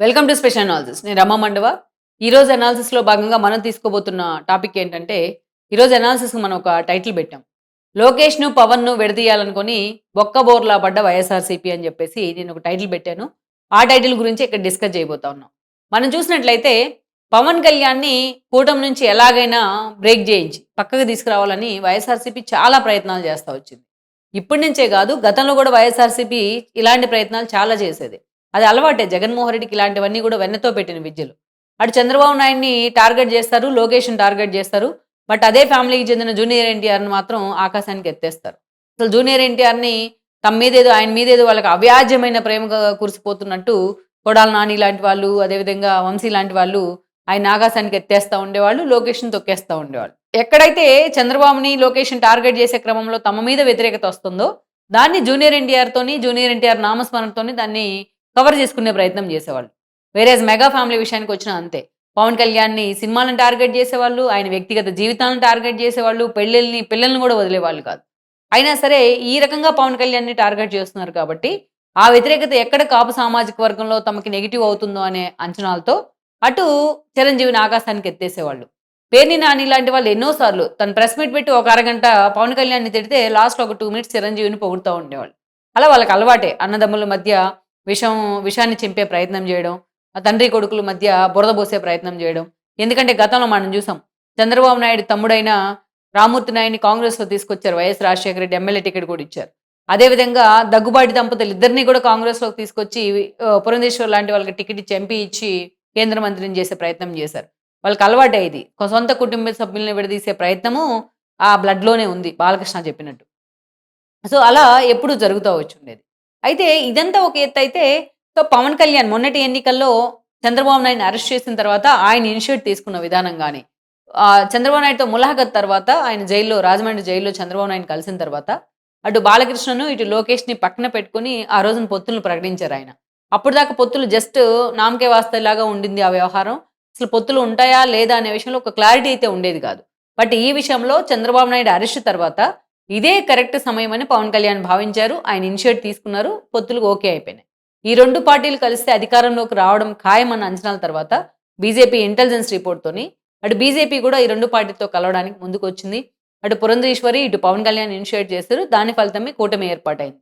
Welcome to special analysis నేను రమ్మ మండవ. ఈరోజు అనాలిసిస్లో భాగంగా మనం తీసుకోబోతున్న టాపిక్ ఏంటంటే ఈరోజు అనాలిసిస్కి మనం ఒక టైటిల్ పెట్టాం. లోకేష్ను పవన్ను విడదీయాలనుకొని బొక్క బోర్లా పడ్డ వైఎస్ఆర్సీపీ అని చెప్పేసి నేను ఒక టైటిల్ పెట్టాను. ఆ టైటిల్ గురించి ఇక్కడ డిస్కస్ చేయబోతా ఉన్నాం. మనం చూసినట్లయితే పవన్ కళ్యాణ్ని కూటమి నుంచి ఎలాగైనా బ్రేక్ చేయించి పక్కకు తీసుకురావాలని వైఎస్ఆర్సీపీ చాలా ప్రయత్నాలు చేస్తూ వచ్చింది. ఇప్పటి నుంచే కాదు గతంలో కూడా వైఎస్ఆర్సీపీ ఇలాంటి ప్రయత్నాలు చాలా చేసేది. అది అలవాటే. జగన్మోహన్ రెడ్డికి ఇలాంటివన్నీ కూడా వెన్నతో పెట్టిన విద్యలు. అటు చంద్రబాబు నాయుడిని టార్గెట్ చేస్తారు లోకేష్ని టార్గెట్ చేస్తారు బట్ అదే ఫ్యామిలీకి చెందిన జూనియర్ ఎన్టీఆర్ని మాత్రం ఆకాశానికి ఎత్తేస్తారు. అసలు జూనియర్ ఎన్టీఆర్ని తమ మీదేదో ఆయన మీదేదో వాళ్ళకి అవ్యాజ్యమైన ప్రేమగా కురిసిపోతున్నట్టు కొడాల నాని లాంటి వాళ్ళు అదేవిధంగా వంశీ లాంటి వాళ్ళు ఆయన ఆకాశానికి ఎత్తేస్తూ ఉండేవాళ్ళు లోకేష్ని తొక్కేస్తూ ఉండేవాళ్ళు. ఎక్కడైతే చంద్రబాబుని లోకేష్ని టార్గెట్ చేసే క్రమంలో తమ మీద వ్యతిరేకత వస్తుందో దాన్ని జూనియర్ ఎన్టీఆర్ తోని జూనియర్ ఎన్టీఆర్ నామస్మరణతోని దాన్ని కవర్ చేసుకునే ప్రయత్నం చేసేవాళ్ళు. వేరేజ్ మెగా ఫ్యామిలీ విషయానికి వచ్చినా అంతే. పవన్ కళ్యాణ్ని సినిమాలను టార్గెట్ చేసేవాళ్ళు ఆయన వ్యక్తిగత జీవితాలను టార్గెట్ చేసేవాళ్ళు పెళ్ళిళ్ళని పిల్లల్ని కూడా వదిలేవాళ్ళు కాదు. అయినా సరే ఈ రకంగా పవన్ కళ్యాణ్ని టార్గెట్ చేస్తున్నారు కాబట్టి ఆ వ్యతిరేకత ఎక్కడ కాపు సామాజిక వర్గంలో తమకి నెగిటివ్ అవుతుందో అనే అంచనాలతో అటు చిరంజీవిని ఆకాశానికి ఎత్తేసేవాళ్ళు. పేర్ని నాని లాంటి వాళ్ళు ఎన్నోసార్లు తను ప్రెస్ మీట్ పెట్టి ఒక అరగంట పవన్ కళ్యాణ్ని తిడితే లాస్ట్ ఒక టూ మినిట్స్ చిరంజీవిని పొగుడుతూ ఉండేవాళ్ళు. అలా వాళ్ళకి అలవాటే అన్నదమ్ముల మధ్య విషం విషాన్ని చింపే ప్రయత్నం చేయడం ఆ తండ్రి కొడుకుల మధ్య బురద పోసే ప్రయత్నం చేయడం. ఎందుకంటే గతంలో మనం చూసాం చంద్రబాబు నాయుడు తమ్ముడైన రామూర్తి నాయుడిని కాంగ్రెస్లో తీసుకొచ్చారు YS Rajasekhara Reddy MLA ticket కూడా ఇచ్చారు. అదేవిధంగా దగ్గుబాటి దంపతులు ఇద్దరిని కూడా కాంగ్రెస్లోకి తీసుకొచ్చి పురంధేశ్వర్ లాంటి వాళ్ళకి టికెట్ ఇచ్చి ఎంపీ ఇచ్చి కేంద్ర మంత్రిని చేసే ప్రయత్నం చేశారు. వాళ్ళకి అలవాటే ఇది. సొంత కుటుంబ సభ్యుల్ని విడదీసే ప్రయత్నము ఆ బ్లడ్లోనే ఉంది బాలకృష్ణ చెప్పినట్టు. సో అలా ఎప్పుడు జరుగుతూ వచ్చుండేది అయితే ఇదంతా ఒక ఎత్తు అయితే సో పవన్ కళ్యాణ్ మొన్నటి ఎన్నికల్లో చంద్రబాబు నాయుడు అరెస్ట్ చేసిన తర్వాత ఆయన ఇనిషియేట్ తీసుకున్న విధానం కానీ చంద్రబాబు నాయుడుతో ములాఖత్ తర్వాత ఆయన జైల్లో రాజమండ్రి జైల్లో చంద్రబాబు నాయుడు కలిసిన తర్వాత అటు బాలకృష్ణను ఇటు లోకేష్ని పక్కన పెట్టుకుని ఆ రోజున పొత్తులను ప్రకటించారు ఆయన. అప్పుడు దాకా పొత్తులు జస్ట్ నామకే వాస్తలాగా ఉండింది ఆ వ్యవహారం. అసలు పొత్తులు ఉంటాయా లేదా అనే విషయంలో ఒక క్లారిటీ అయితే ఉండేది కాదు. బట్ ఈ విషయంలో చంద్రబాబు నాయుడు అరెస్ట్ తర్వాత ఇదే కరెక్ట్ సమయమని పవన్ కళ్యాణ్ భావించారు. ఆయన ఇనిషియేట్ తీసుకున్నారు. పొత్తులు ఓకే అయిపోయినాయి. ఈ రెండు పార్టీలు కలిస్తే అధికారంలోకి రావడం ఖాయమన్న అంచనాల తర్వాత బీజేపీ ఇంటెలిజెన్స్ రిపోర్ట్తోని అటు బీజేపీ కూడా ఈ రెండు పార్టీతో కలవడానికి ముందుకు వచ్చింది అటు పురంధేశ్వరి ఇటు పవన్ కళ్యాణ్ ఇనిషియేట్ చేశారు. దాని ఫలితమే కూటమి ఏర్పాటైంది.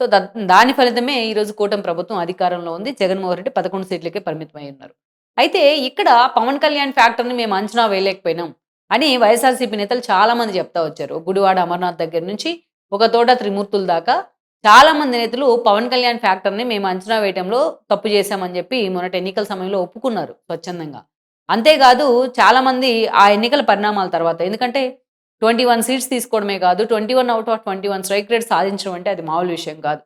సో దాని ఫలితమే ఈరోజు కూటమి ప్రభుత్వం అధికారంలో ఉంది. జగన్మోహన్ రెడ్డి పదకొండు సీట్లకే పరిమితమై ఉన్నారు. అయితే ఇక్కడ పవన్ కళ్యాణ్ ఫ్యాక్టర్ని మేము అంచనా వేయలేకపోయినాం. అని వైఎస్ఆర్సీపీ నేతలు చాలామంది చెప్తా వచ్చారు. గుడివాడ అమర్నాథ్ దగ్గర నుంచి ఒక తోట త్రిమూర్తుల దాకా చాలామంది నేతలు పవన్ కళ్యాణ్ ఫ్యాక్టర్ని మేము అంచనా వేయటంలో తప్పు చేశామని చెప్పి మొన్నటి ఎన్నికల సమయంలో ఒప్పుకున్నారు స్వచ్ఛందంగా. అంతేకాదు చాలామంది ఆ ఎన్నికల పరిణామాల తర్వాత ఎందుకంటే ట్వంటీ వన్ సీట్స్ తీసుకోవడమే కాదు twenty one out of twenty one strike rate సాధించడం అంటే అది మామూలు విషయం కాదు.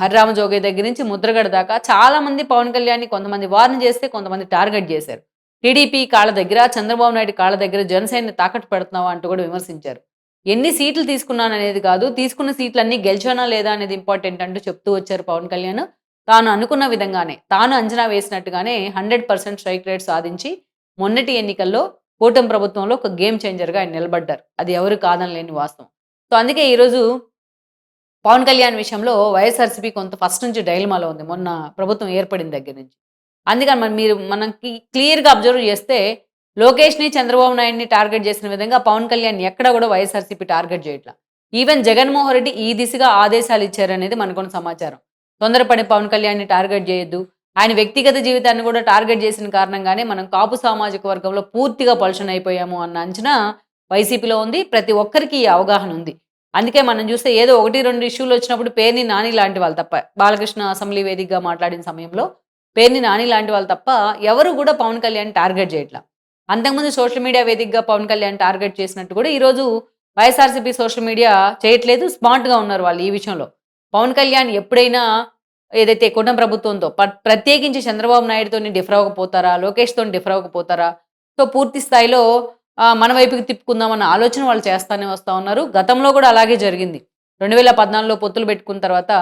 హరిరామ జోగే దగ్గర నుంచి ముద్రగడ దాకా చాలా మంది పవన్ కళ్యాణ్ని కొంతమంది వార్న్ చేస్తే కొంతమంది టార్గెట్ చేశారు. టీడీపీ కాళ్ళ దగ్గర చంద్రబాబు నాయుడు కాళ్ళ దగ్గర జనసేనని తాకట్టు పెడుతున్నావా అంటూ కూడా విమర్శించారు. ఎన్ని సీట్లు తీసుకున్నాను అనేది కాదు తీసుకున్న సీట్లు అన్ని గెలిచానా లేదా అనేది ఇంపార్టెంట్ అంటూ చెప్తూ వచ్చారు పవన్ కళ్యాణ్. తాను అనుకున్న విధంగానే తాను అంచనా వేసినట్టుగానే హండ్రెడ్ పర్సెంట్ స్ట్రైక్ రేట్ సాధించి మొన్నటి ఎన్నికల్లో కూటమి ప్రభుత్వంలో ఒక గేమ్ చేంజర్గా ఆయన నిలబడ్డారు. అది ఎవరు కాదనలేని వాస్తవం. సో అందుకే ఈరోజు పవన్ కళ్యాణ్ విషయంలో వైఎస్ఆర్సీపీ కొంత ఫస్ట్ నుంచి డైలమాలో ఉంది. మొన్న ప్రభుత్వం ఏర్పడిన దగ్గర నుంచి. అందుకని మరి మీరు మనకి క్లియర్గా అబ్జర్వ్ చేస్తే లోకేష్ని చంద్రబాబు నాయుడిని టార్గెట్ చేసిన విధంగా పవన్ కళ్యాణ్ ఎక్కడ కూడా వైఎస్ఆర్సీపీ టార్గెట్ చేయట్లా. ఈవెన్ జగన్మోహన్ రెడ్డి ఈ దిశగా ఆదేశాలు ఇచ్చారనేది మనకున్న సమాచారం. తొందరపడి పవన్ కళ్యాణ్ని టార్గెట్ చేయొద్దు. ఆయన వ్యక్తిగత జీవితాన్ని కూడా టార్గెట్ చేసిన కారణంగానే మనం కాపు సామాజిక వర్గంలో పూర్తిగా పలుషన్ అయిపోయాము అన్న అంచనా వైసీపీలో ఉంది. ప్రతి ఒక్కరికి ఈ అవగాహన ఉంది. అందుకే మనం చూస్తే ఏదో ఒకటి రెండు ఇష్యూలు వచ్చినప్పుడు పేర్ని నాని లాంటి వాళ్ళు తప్ప. బాలకృష్ణ అసెంబ్లీ వేదికగా మాట్లాడిన సమయంలో పేర్ని నాని లాంటి వాళ్ళు తప్ప ఎవరు కూడా పవన్ కళ్యాణ్ టార్గెట్ చేయట్లా. అంతకుముందు సోషల్ మీడియా వేదికగా పవన్ కళ్యాణ్ టార్గెట్ చేసినట్టు కూడా ఈరోజు వైఎస్ఆర్సీపీ సోషల్ మీడియా చేయట్లేదు స్మార్ట్గా ఉన్నారు వాళ్ళు ఈ విషయంలో. పవన్ కళ్యాణ్ ఎప్పుడైనా ఏదైతే కూటమి ప్రభుత్వంతో ప్రత్యేకించి చంద్రబాబు నాయుడుతో డిఫర్ అవ్వకపోతారా లోకేష్తో డిఫర్ అవ్వకపోతారా సో పూర్తి స్థాయిలో మన వైపుకి తిప్పుకుందామన్న ఆలోచన వాళ్ళు చేస్తానే వస్తూ ఉన్నారు. గతంలో కూడా అలాగే జరిగింది. రెండు వేల పద్నాలుగులో పొత్తులు పెట్టుకున్న తర్వాత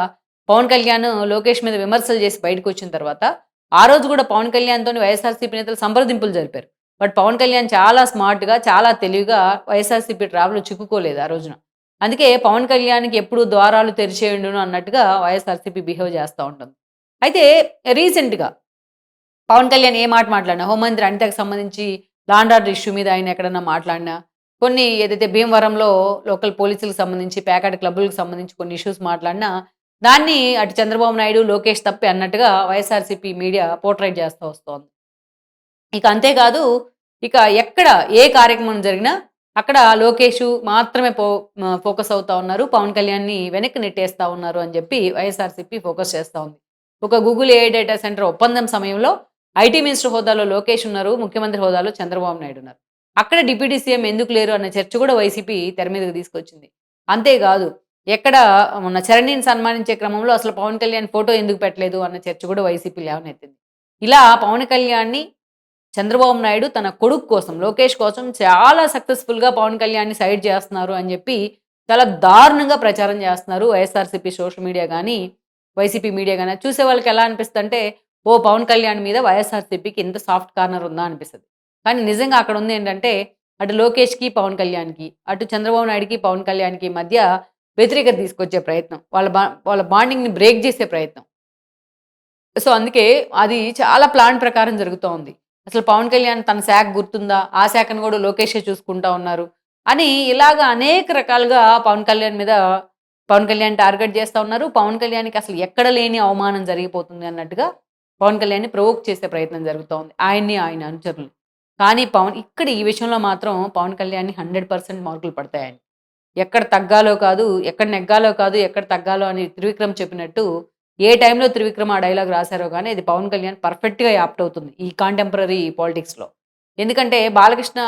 పవన్ కళ్యాణ్ లోకేష్ మీద విమర్శలు చేసి బయటకు వచ్చిన తర్వాత ఆ రోజు కూడా పవన్ కళ్యాణ్తో వైఎస్ఆర్సీపీ నేతలు సంప్రదింపులు జరిపారు. బట్ పవన్ కళ్యాణ్ చాలా స్మార్ట్గా చాలా తెలివిగా వైఎస్ఆర్సీపీ ట్రావెల్లో చిక్కుకోలేదు ఆ రోజున. అందుకే పవన్ కళ్యాణ్కి ఎప్పుడు ద్వారాలు తెరిచేయండును అన్నట్టుగా వైఎస్ఆర్సీపీ బిహేవ్ చేస్తూ ఉంటుంది. అయితే రీసెంట్గా పవన్ కళ్యాణ్ ఏ మాట మాట్లాడినా హోంమంత్రి అనితకు సంబంధించి లాండ్ ఆర్డర్ ఇష్యూ మీద ఆయన ఎక్కడన్నా మాట్లాడినా కొన్ని ఏదైతే భీమవరంలో లోకల్ పోలీసులకు సంబంధించి ప్యాకెట్ క్లబ్బులకు సంబంధించి కొన్ని ఇష్యూస్ మాట్లాడినా దాన్ని అటు చంద్రబాబు నాయుడు లోకేష్ తప్పి అన్నట్టుగా వైఎస్ఆర్సీపీ మీడియా పోర్ట్రైట్ చేస్తూ వస్తోంది. ఇక అంతేకాదు ఇక ఎక్కడ ఏ కార్యక్రమం జరిగినా అక్కడ లోకేష్ మాత్రమే పో ఫోకస్ అవుతా ఉన్నారు. పవన్ కళ్యాణ్ని వెనక్కి నెట్టేస్తా ఉన్నారు అని చెప్పి వైఎస్ఆర్సీపీ ఫోకస్ చేస్తూ ఉంది. ఒక గూగుల్ ఏ డేటా సెంటర్ ఒప్పందం సమయంలో ఐటీ మినిస్టర్ హోదాలో లోకేష్ ఉన్నారు ముఖ్యమంత్రి హోదాలో చంద్రబాబు నాయుడు ఉన్నారు. అక్కడ డిప్యూటీ సీఎం ఎందుకు లేరు అన్న చర్చ కూడా వైసీపీ తెర మీదకి తీసుకొచ్చింది. అంతేకాదు ఎక్కడ మొన్న చరణిని సన్మానించే క్రమంలో అసలు పవన్ కళ్యాణ్ ఫోటో ఎందుకు పెట్టలేదు అన్న చర్చ కూడా వైసీపీ లేవనెత్తింది. ఇలా పవన్ కళ్యాణ్ని చంద్రబాబు నాయుడు తన కొడుకు కోసం లోకేష్ కోసం చాలా సక్సెస్ఫుల్గా పవన్ కళ్యాణ్ని సైడ్ చేస్తున్నారు అని చెప్పి చాలా దారుణంగా ప్రచారం చేస్తున్నారు వైఎస్ఆర్సీపీ సోషల్ మీడియా కానీ వైసీపీ మీడియా కానీ చూసే వాళ్ళకి ఎలా అనిపిస్తుంది అంటే ఓ పవన్ కళ్యాణ్ మీద వైఎస్ఆర్సీపీకి ఇంత సాఫ్ట్ కార్నర్ ఉందా అనిపిస్తుంది. కానీ నిజంగా అక్కడ ఉంది ఏంటంటే అటు లోకేష్కి పవన్ కళ్యాణ్కి అటు చంద్రబాబు నాయుడుకి పవన్ కళ్యాణ్కి మధ్య వ్యతిరేకత తీసుకొచ్చే ప్రయత్నం. వాళ్ళ బా వాళ్ళ బాండింగ్ని బ్రేక్ చేసే ప్రయత్నం. సో అందుకే అది చాలా ప్లాన్ ప్రకారం జరుగుతూ ఉంది. అసలు పవన్ కళ్యాణ్ తన శాఖ గుర్తుందా? ఆ శాఖను కూడా లోకేషే చూసుకుంటా ఉన్నారు. అని ఇలాగ అనేక రకాలుగా పవన్ కళ్యాణ్ మీద పవన్ కళ్యాణ్ టార్గెట్ చేస్తూ ఉన్నారు. పవన్ కళ్యాణ్కి అసలు ఎక్కడ లేని అవమానం జరిగిపోతుంది అన్నట్టుగా పవన్ కళ్యాణ్ని ప్రవోక్ చేసే ప్రయత్నం జరుగుతూ ఉంది. ఆయన్ని ఆయన అనుచరులు కానీ పవన్ ఇక్కడ ఈ విషయంలో మాత్రం పవన్ కళ్యాణ్ని హండ్రెడ్ పర్సెంట్ మార్కులు పడతాయని. ఎక్కడ తగ్గాలో కాదు ఎక్కడ నెగ్గాలో కాదు ఎక్కడ తగ్గాలో అని త్రివిక్రమ్ చెప్పినట్టు ఏ టైంలో త్రివిక్రమ్ ఆ డైలాగ్ రాశారో కానీ ఇది పవన్ కళ్యాణ్ పర్ఫెక్ట్గా యాప్ట్ అవుతుంది ఈ కాంటెంపరీ పాలిటిక్స్లో. ఎందుకంటే బాలకృష్ణ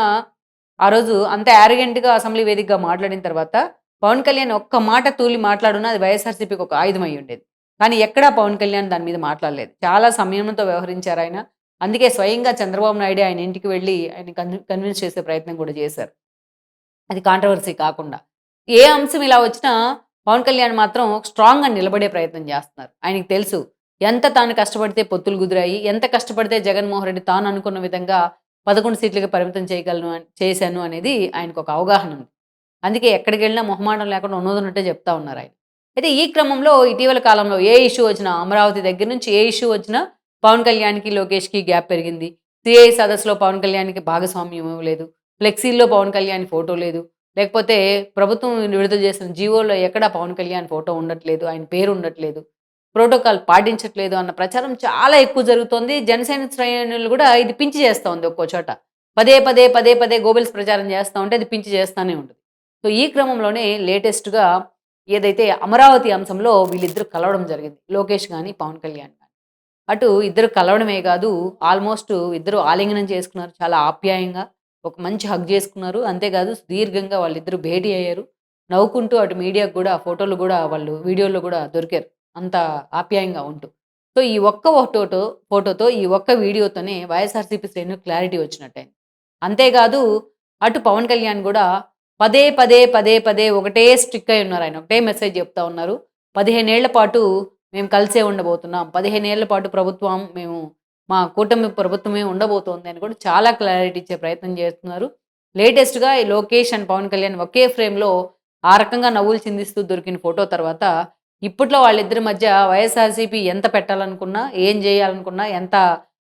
ఆ రోజు అంత యారగెంట్గా అసెంబ్లీ వేదికగా మాట్లాడిన తర్వాత పవన్ కళ్యాణ్ ఒక్క మాట తూలి మాట్లాడున్నా అది వైఎస్ఆర్సీపీకి ఒక ఆయుధం అయి ఉండేది. కానీ ఎక్కడా పవన్ కళ్యాణ్ దాని మీద మాట్లాడలేదు. చాలా సంయమనంతో వ్యవహరించారు ఆయన. అందుకే స్వయంగా చంద్రబాబు నాయుడు ఆయన ఇంటికి వెళ్ళి ఆయన కన్విన్స్ చేసే ప్రయత్నం కూడా చేశారు. అది కాంట్రవర్సీ కాకుండా. ఏ అంశం ఇలా వచ్చినా పవన్ కళ్యాణ్ మాత్రం స్ట్రాంగ్గా నిలబడే ప్రయత్నం చేస్తున్నారు. ఆయనకి తెలుసు ఎంత తాను కష్టపడితే పొత్తులు కుదిరాయి ఎంత కష్టపడితే జగన్మోహన్ రెడ్డి తాను అనుకున్న విధంగా పదకొండు సీట్లకి పరిమితం చేయగలను చేశాను అనేది ఆయనకు ఒక అవగాహన ఉంది. అందుకే ఎక్కడికి వెళ్ళినా మొహమాటం లేకుండా ఉన్నదన్నట్టే చెప్తా ఉన్నారు ఆయన. అయితే ఈ క్రమంలో ఇటీవల కాలంలో ఏ ఇష్యూ వచ్చినా అమరావతి దగ్గర నుంచి ఏ ఇష్యూ వచ్చినా పవన్ కళ్యాణ్కి లోకేష్కి గ్యాప్ పెరిగింది. సిఐ సదస్సులో పవన్ కళ్యాణ్కి భాగస్వామ్యం ఇవ్వలేదు. ఫ్లెక్సీల్లో పవన్ కళ్యాణ్ ఫోటో లేదు. లేకపోతే ప్రభుత్వం విడుదల చేసిన జీవోలో ఎక్కడ పవన్ కళ్యాణ్ ఫోటో ఉండట్లేదు ఆయన పేరు ఉండట్లేదు ప్రోటోకాల్ పాటించట్లేదు అన్న ప్రచారం చాలా ఎక్కువ జరుగుతోంది. జనసేన శ్రేణులు కూడా ఇది పించి చేస్తూ ఉంది ఒక్కో చోట. పదే పదే పదే పదే గోబెల్స్ ప్రచారం చేస్తూ ఉంటే అది పించి చేస్తూనే ఉంటుంది. సో ఈ క్రమంలోనే లేటెస్ట్గా ఏదైతే అమరావతి అంశంలో వీళ్ళిద్దరు కలవడం జరిగింది లోకేష్ కానీ పవన్ కళ్యాణ్ కానీ అటు ఇద్దరు కలవడమే కాదు ఆల్మోస్ట్ ఇద్దరు ఆలింగనం చేసుకున్నారు చాలా ఆప్యాయంగా. ఒక మంచి హగ్ చేసుకున్నారు. అంతేకాదు సుదీర్ఘంగా వాళ్ళిద్దరు భేటీ అయ్యారు. నవ్వుకుంటూ అటు మీడియాకు కూడా ఫోటోలు కూడా వాళ్ళు వీడియోలో కూడా దొరికారు. అంత ఆప్యాయంగా ఉంటూ. సో ఈ ఒక్క ఫోటోతో ఫోటోతో ఈ ఒక్క వీడియోతోనే వైఎస్ఆర్సీపీ శ్రేణు క్లారిటీ వచ్చినట్టయింది అంతేకాదు అటు పవన్ కళ్యాణ్ కూడా పదే పదే పదే పదే ఒకటే స్టిక్ అయి ఉన్నారు. ఆయన ఒకటే మెసేజ్ చెప్తా ఉన్నారు. పదిహేనేళ్ళ పాటు మేము కలిసే ఉండబోతున్నాం. పదిహేనేళ్ళ పాటు ప్రభుత్వం మేము మా కూటమి ప్రభుత్వమే ఉండబోతోంది అని కూడా చాలా క్లారిటీ ఇచ్చే ప్రయత్నం చేస్తున్నారు. లేటెస్ట్గా ఈ లోకేష్ అండ్ పవన్ కళ్యాణ్ ఒకే ఫ్రేమ్లో ఆ రకంగా నవ్వులు చిందిస్తూ దొరికిన ఫోటో తర్వాత ఇప్పట్లో వాళ్ళిద్దరి మధ్య వైఎస్ఆర్సీపీ ఎంత పెట్టాలనుకున్నా ఏం చేయాలనుకున్నా ఎంత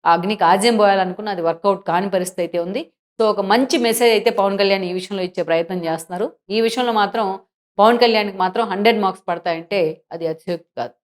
అగ్నికి ఆజ్యం పోయాలనుకున్నా అది వర్కౌట్ కాని పరిస్థితి అయితే ఉంది. సో ఒక మంచి మెసేజ్ అయితే పవన్ కళ్యాణ్ ఈ విషయంలో ఇచ్చే ప్రయత్నం చేస్తున్నారు. ఈ విషయంలో మాత్రం పవన్ కళ్యాణ్కి మాత్రం హండ్రెడ్ మార్క్స్ పడతాయంటే అది అతిశయోక్తి కాదు.